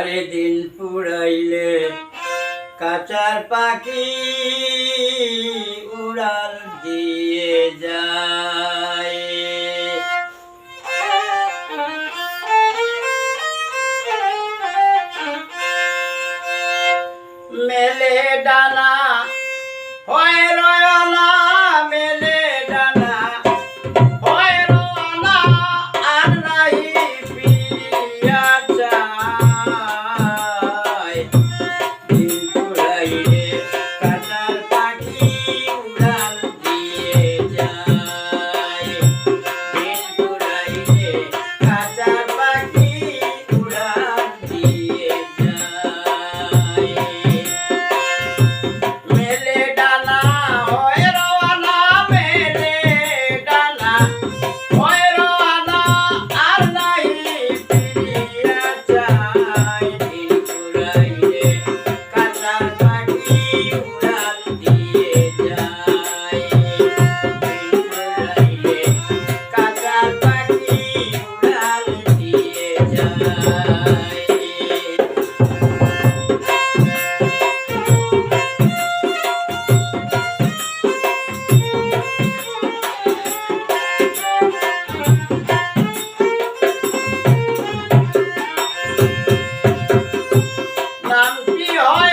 আরে দিন পুড়াইলে কাচার পাখি উড়াল দিয়ে যায়। মেলে ডানা হয় রয়না হয়